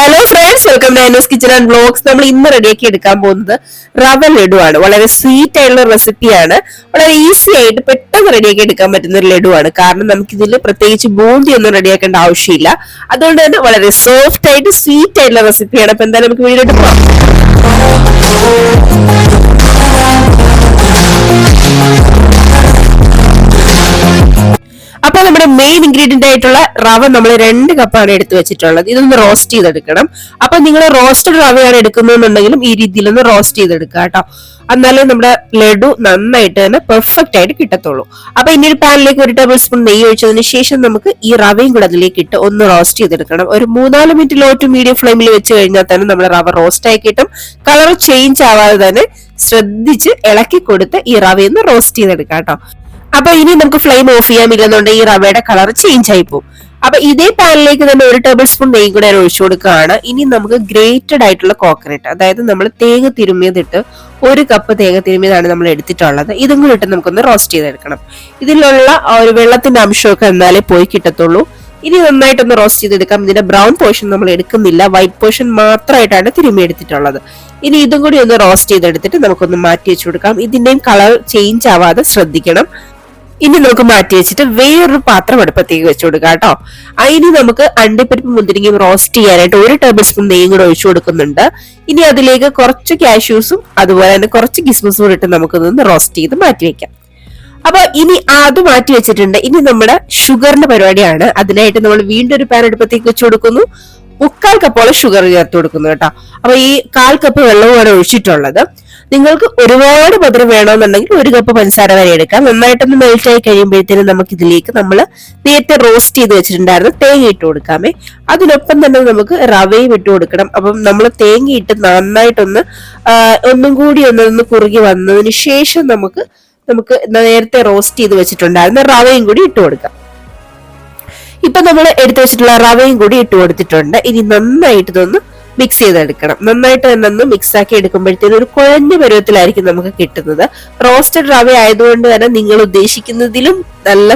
Hello friends welcome to Anas kitchen and vlogs നമ്മൾ ഇന്ന് റെഡിയാക്കി എടുക്കാൻ പോകുന്നത് റവ ലഡു ആണ്. വളരെ സ്വീറ്റ് ആയിട്ടുള്ള റെസിപ്പിയാണ് വളരെ ഈസി ആയിട്ട് പെട്ടെന്ന് റെഡിയാക്കി എടുക്കാൻ പറ്റുന്ന ഒരു ലഡു ആണ്. കാരണം നമുക്ക് ഇതിൽ പ്രത്യേകിച്ച് ബൂന്തി ഒന്നും റെഡിയാക്കേണ്ട ആവശ്യമില്ല. അതുകൊണ്ട് തന്നെ വളരെ സോഫ്റ്റ് ആയിട്ട് സ്വീറ്റ് ആയിട്ടുള്ള റെസിപ്പിയാണ് അപ്പൊ എന്തായാലും നമുക്ക് വീഡിയോട്ട് അപ്പൊ നമ്മുടെ മെയിൻ ഇൻഗ്രീഡിയന്റ് ആയിട്ടുള്ള റവ നമ്മൾ രണ്ട് കപ്പാണ് എടുത്തു വെച്ചിട്ടുള്ളത്. ഇതൊന്ന് റോസ്റ്റ് ചെയ്തെടുക്കണം. അപ്പൊ നിങ്ങൾ റോസ്റ്റഡ് റവയാണ് എടുക്കുന്നതെന്നുണ്ടെങ്കിലും ഈ രീതിയിലൊന്ന് റോസ്റ്റ് ചെയ്തെടുക്കുക കേട്ടോ. എന്നാലേ നമ്മുടെ ലഡു നന്നായിട്ട് തന്നെ പെർഫെക്റ്റ് ആയിട്ട് കിട്ടത്തുള്ളൂ. അപ്പൊ ഇനി ഒരു പാനിലേക്ക് ഒരു ടേബിൾ സ്പൂൺ നെയ്യ് ഒഴിച്ചതിന് ശേഷം നമുക്ക് ഈ റവയും കൂടെ അതിലേക്ക് ഇട്ട് ഒന്ന് റോസ്റ്റ് ചെയ്തെടുക്കണം. ഒരു മൂന്നാൽ മിനിറ്റ് ലോ ടു മീഡിയം ഫ്ലെയിമിൽ വെച്ച് കഴിഞ്ഞാൽ തന്നെ നമ്മുടെ റവ റോസ്റ്റ് ആയി കിട്ടും. കളർ ചേഞ്ച് ആവാതെ തന്നെ ശ്രദ്ധിച്ച് ഇളക്കി കൊടുത്ത് ഈ റവയൊന്ന് റോസ്റ്റ് ചെയ്തെടുക്കാം കേട്ടോ. അപ്പൊ ഇനി നമുക്ക് ഫ്ലെയിം ഓഫ് ചെയ്യാമില്ലെന്നുണ്ടെങ്കിൽ ഈ റവയുടെ കളർ ചേഞ്ച് ആയി പോകും അപ്പൊ ഇതേ പാനിലേക്ക് തന്നെ ഒരു ടേബിൾ സ്പൂൺ നെയ്യ് കൂടെ ഒഴിച്ചു കൊടുക്കുകയാണ്. ഇനി നമുക്ക് ഗ്രേറ്റഡ് ആയിട്ടുള്ള കോക്കനട്ട് അതായത് നമ്മൾ തേങ്ങ തിരുമ്മിയതിട്ട് ഒരു കപ്പ് തേങ്ങ തിരുമ്മിയതാണ് നമ്മൾ എടുത്തിട്ടുള്ളത്. ഇതും കൂടി ഇട്ട് നമുക്കൊന്ന് റോസ്റ്റ് ചെയ്തെടുക്കണം. ഇതിലുള്ള ഒരു വെള്ളത്തിന്റെ അംശമൊക്കെ എന്നാലേ പോയി കിട്ടത്തുള്ളൂ. ഇനി നന്നായിട്ടൊന്ന് റോസ്റ്റ് ചെയ്തെടുക്കാം. ഇതിന്റെ ബ്രൗൺ പോർഷൻ നമ്മൾ എടുക്കുന്നില്ല. വൈറ്റ് പോർഷൻ മാത്രമായിട്ടാണ് തിരുമ്മി എടുത്തിട്ടുള്ളത് ഇനി ഇതും കൂടി ഒന്ന് റോസ്റ്റ് ചെയ്തെടുത്തിട്ട് നമുക്കൊന്ന് മാറ്റി വെച്ചു കൊടുക്കാം. ഇതിന്റെയും കളർ ചേഞ്ച് ആവാതെ ശ്രദ്ധിക്കണം. ഇനി നമുക്ക് മാറ്റി വെച്ചിട്ട് വേറൊരു പാത്രം അടുപ്പത്തേക്ക് വെച്ചു കൊടുക്കാം കേട്ടോ. അതിന് നമുക്ക് അണ്ടിപ്പരിപ്പ് മുന്തിരിങ്ങയും റോസ്റ്റ് ചെയ്യാനായിട്ട് ഒരു ടേബിൾ സ്പൂൺ നെയ്യും കൂടെ ഒഴിച്ചു കൊടുക്കുന്നുണ്ട്. ഇനി അതിലേക്ക് കുറച്ച് കാഷ്യൂസും അതുപോലെ തന്നെ കുറച്ച് കിസ്മസും കൂടെ ഇട്ട് നമുക്കൊന്ന് റോസ്റ്റ് ചെയ്ത് മാറ്റി വെക്കാം. അപ്പൊ ഇനി അത് മാറ്റി വെച്ചിട്ടുണ്ട്. ഇനി നമ്മുടെ ഷുഗറിന്റെ പരിപാടിയാണ്. അതിനായിട്ട് നമ്മൾ വീണ്ടും ഒരു പാൻ അടുപ്പത്തേക്ക് വെച്ചു കൊടുക്കുന്നു. മുക്കാൽ കപ്പോളം ഷുഗർ ചേർത്ത് കൊടുക്കുന്നു കേട്ടോ. അപ്പൊ ഈ കാൽ കപ്പ് വെള്ളവുമാണ് ഒഴിച്ചിട്ടുള്ളത്. നിങ്ങൾക്ക് ഒരുപാട് മധുരം വേണമെന്നുണ്ടെങ്കിൽ ഒരു കപ്പ് പഞ്ചസാര വരെ എടുക്കാം. നന്നായിട്ടൊന്ന് മെൽറ്റ് ആയി കഴിയുമ്പോഴത്തേനും നമുക്ക് ഇതിലേക്ക് നമ്മൾ നേരത്തെ റോസ്റ്റ് ചെയ്ത് വെച്ചിട്ടുണ്ടായിരുന്നു തേങ്ങ ഇട്ട് കൊടുക്കാമേ. അതിനൊപ്പം തന്നെ നമുക്ക് റവയും ഇട്ട് കൊടുക്കണം. അപ്പം നമ്മൾ തേങ്ങ ഇട്ട് നന്നായിട്ടൊന്ന് ഒന്നും കൂടി ഒന്നൊന്ന് കുറുകി വന്നതിന് ശേഷം നമുക്ക് നമുക്ക് നേരത്തെ റോസ്റ്റ് ചെയ്ത് വെച്ചിട്ടുണ്ടായിരുന്ന റവയും കൂടി ഇട്ട് കൊടുക്കാം. ഇപ്പൊ നമ്മൾ എടുത്തു വെച്ചിട്ടുള്ള റവയും കൂടി ഇട്ട് കൊടുത്തിട്ടുണ്ട്. ഇനി നന്നായിട്ട് ഇതൊന്ന് മിക്സ് ചെയ്തെടുക്കണം. നന്നായിട്ട് തന്നെ ഒന്ന് മിക്സ് ആക്കി എടുക്കുമ്പോഴത്തേനും ഒരു കുഴഞ്ഞ പരുവത്തിലായിരിക്കും നമുക്ക് കിട്ടുന്നത്. റോസ്റ്റഡ് റവ ആയതുകൊണ്ട് തന്നെ നിങ്ങൾ ഉദ്ദേശിക്കുന്നതിലും നല്ല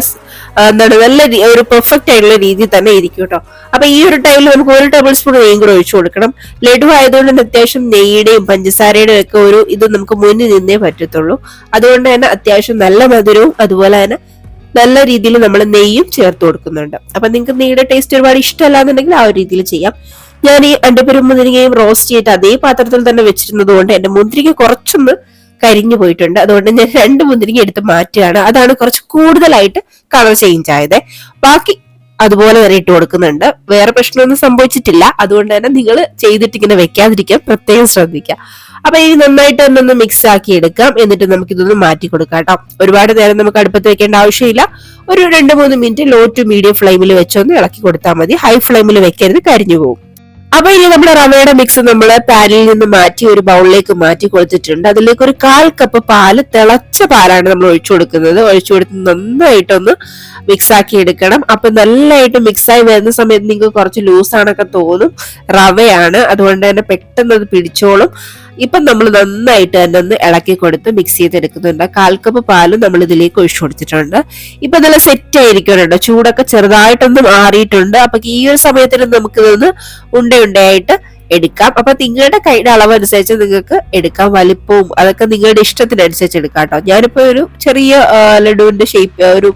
എന്താണ് നല്ല ഒരു പെർഫെക്റ്റ് ആയിട്ടുള്ള രീതിയിൽ തന്നെ ഇരിക്കും കേട്ടോ. അപ്പൊ ഈ ഒരു ടൈമിൽ നമുക്ക് ഒരു ടേബിൾ സ്പൂൺ നെയ്യും കൂടെ ഒഴിച്ചു കൊടുക്കണം. ലഡു ആയതുകൊണ്ട് തന്നെ അത്യാവശ്യം നെയ്യുടെയും പഞ്ചസാരയുടെയും ഒക്കെ ഒരു ഇത് നമുക്ക് മുന്നിൽ നിന്നേ പറ്റത്തുള്ളൂ. അതുകൊണ്ട് തന്നെ അത്യാവശ്യം നല്ല മധുരവും അതുപോലെ തന്നെ നല്ല രീതിയിൽ നമ്മൾ നെയ്യും ചേർത്ത് കൊടുക്കുന്നുണ്ട്. അപ്പൊ നിങ്ങൾക്ക് നെയ്യുടെ ടേസ്റ്റ് ഒരുപാട് ഇഷ്ടമല്ല എന്നുണ്ടെങ്കിൽ ആ ഒരു രീതിയിൽ ചെയ്യാം. ഞാൻ ഈ അണ്ടിപ്പരും മുന്തിരിങ്ങയും റോസ്റ്റ് ചെയ്തിട്ട് അതേ പാത്രത്തിൽ തന്നെ വെച്ചിരുന്നത് കൊണ്ട് എന്റെ മുന്തിരിങ്ങ കുറച്ചൊന്ന് കരിഞ്ഞു പോയിട്ടുണ്ട്. അതുകൊണ്ട് ഞാൻ രണ്ട് മുന്തിരിങ്ങ എടുത്ത് മാറ്റുകയാണ്. അതാണ് കുറച്ച് കൂടുതലായിട്ട് കളർ ചേഞ്ച് ആയത്. ബാക്കി അതുപോലെ തന്നെ ഇട്ട് കൊടുക്കുന്നുണ്ട്. വേറെ പ്രശ്നമൊന്നും സംഭവിച്ചിട്ടില്ല. അതുകൊണ്ട് തന്നെ നിങ്ങൾ ചെയ്തിട്ട് ഇങ്ങനെ വെക്കാതിരിക്കാൻ പ്രത്യേകം ശ്രദ്ധിക്കുക. അപ്പൊ ഇനി നന്നായിട്ട് ഒന്നൊന്ന് ഒന്ന് മിക്സ് ആക്കി എടുക്കാം. എന്നിട്ട് നമുക്ക് ഇതൊന്ന് മാറ്റി കൊടുക്കാം കേട്ടോ. ഒരുപാട് നേരം നമുക്ക് അടുപ്പത്ത് വെക്കേണ്ട ആവശ്യമില്ല. ഒരു രണ്ട് മൂന്ന് മിനിറ്റ് ലോ ടു മീഡിയം ഫ്ലെയിമിൽ വെച്ചൊന്ന് ഇളക്കി കൊടുത്താൽ മതി. ഹൈ ഫ്ലെയിമിൽ വെക്കരുത് കരിഞ്ഞു പോകും. അപ്പൊ ഇനി നമ്മുടെ റവയുടെ മിക്സ് നമ്മൾ പാനിൽ നിന്ന് മാറ്റി ഒരു ബൗളിലേക്ക് മാറ്റി കൊടുത്തിട്ടുണ്ട്. അതിലേക്ക് ഒരു കാൽ കപ്പ് പാൽ തിളച്ച പാലാണ് നമ്മൾ ഒഴിച്ചു കൊടുക്കുന്നത്. ഒഴിച്ചു കൊടുത്ത് നന്നായിട്ടൊന്ന് മിക്സ് ആക്കി എടുക്കണം. അപ്പൊ നല്ലതായിട്ട് മിക്സ് ആയി വരുന്ന സമയത്ത് നിങ്ങൾക്ക് കുറച്ച് ലൂസ് ആണൊക്കെ തോന്നും. റവയാണ്. അതുകൊണ്ട് തന്നെ പെട്ടെന്ന് അത് പിടിച്ചോളും. ഇപ്പം നമ്മൾ നന്നായിട്ട് തന്നെ ഒന്ന് ഇളക്കി കൊടുത്ത് മിക്സ് ചെയ്തെടുക്കുന്നുണ്ട്. കാൽ കപ്പ് പാലും നമ്മൾ ഇതിലേക്ക് ഒഴിച്ചു കൊടുത്തിട്ടുണ്ട്. ഇപ്പൊ നല്ല സെറ്റ് ആയിരിക്കുന്നുണ്ട്. ചൂടൊക്കെ ചെറുതായിട്ടൊന്ന് മാറിയിട്ടുണ്ട്. അപ്പൊ ഈ ഒരു സമയത്തിന് നമുക്കിതൊന്ന് ഉണ്ടയുണ്ടയായിട്ട് എടുക്കാം. അപ്പൊ നിങ്ങളുടെ കൈയുടെ അനുസരിച്ച് നിങ്ങൾക്ക് എടുക്കാം. വലിപ്പവും അതൊക്കെ നിങ്ങളുടെ ഇഷ്ടത്തിനനുസരിച്ച് എടുക്കാം കേട്ടോ ഞാനിപ്പോ ഒരു ചെറിയ ലഡുവിന്റെ ഷേപ്പ് ഒരു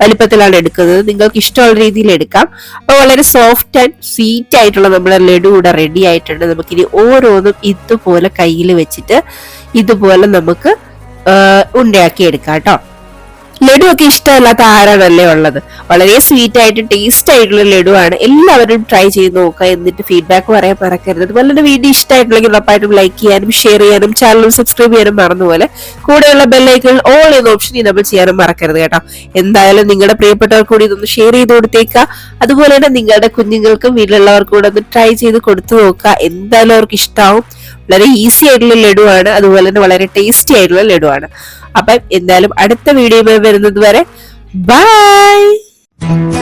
വലിപ്പത്തിലാണ് എടുക്കുന്നത്. നിങ്ങൾക്ക് ഇഷ്ടമുള്ള രീതിയിൽ എടുക്കാം. അപ്പൊ വളരെ സോഫ്റ്റ് ആൻഡ് സ്വീറ്റ് ആയിട്ടുള്ള നമ്മുടെ ലഡു ഇവിടെ റെഡി ആയിട്ടുണ്ട്. നമുക്കിനി ഓരോന്നും ഇതുപോലെ കയ്യിൽ വെച്ചിട്ട് ഇതുപോലെ നമുക്ക് ഉണ്ടാക്കി എടുക്കാം കേട്ടോ ലഡു ഒക്കെ ഇഷ്ടമല്ലാത്ത ആരാണല്ലേ ഉള്ളത്? വളരെ സ്വീറ്റ് ആയിട്ട് ടേസ്റ്റ് ആയിട്ടുള്ള ലഡു ആണ് എല്ലാവരും ട്രൈ ചെയ്ത് നോക്കുക എന്നിട്ട് ഫീഡ്ബാക്ക് പറയാൻ മറക്കരുത്. അതുപോലെ തന്നെ വീഡിയോ ഇഷ്ടമായിട്ടുണ്ടെങ്കിൽ ഉറപ്പായിട്ടും ലൈക്ക് ചെയ്യാനും ഷെയർ ചെയ്യാനും ചാനൽ സബ്സ്ക്രൈബ് ചെയ്യാനും മറന്നുപോലെ കൂടെയുള്ള ബെല്ലൈക്കൺ ഓൾ എന്ന ഓപ്ഷൻ ഇനബിൾ ചെയ്യാനും മറക്കരുത് കേട്ടോ. എന്തായാലും നിങ്ങളുടെ പ്രിയപ്പെട്ടവർ കൂടി ഇതൊന്ന് ഷെയർ ചെയ്ത് കൊടുത്തേക്കുക. അതുപോലെ തന്നെ നിങ്ങളുടെ കുഞ്ഞുങ്ങൾക്കും വീട്ടിലുള്ളവർക്കും കൂടെ ഒന്ന് ട്രൈ ചെയ്ത് കൊടുത്തു നോക്കുക. എന്തായാലും അവർക്ക് ഇഷ്ടാവും. വളരെ ഈസി ആയിട്ടുള്ള ലഡു ആണ് അതുപോലെ തന്നെ വളരെ ടേസ്റ്റി ആയിട്ടുള്ള ലഡു ആണ് അപ്പം എന്തായാലും അടുത്ത വീഡിയോ വരുന്നത് വരെ ബൈ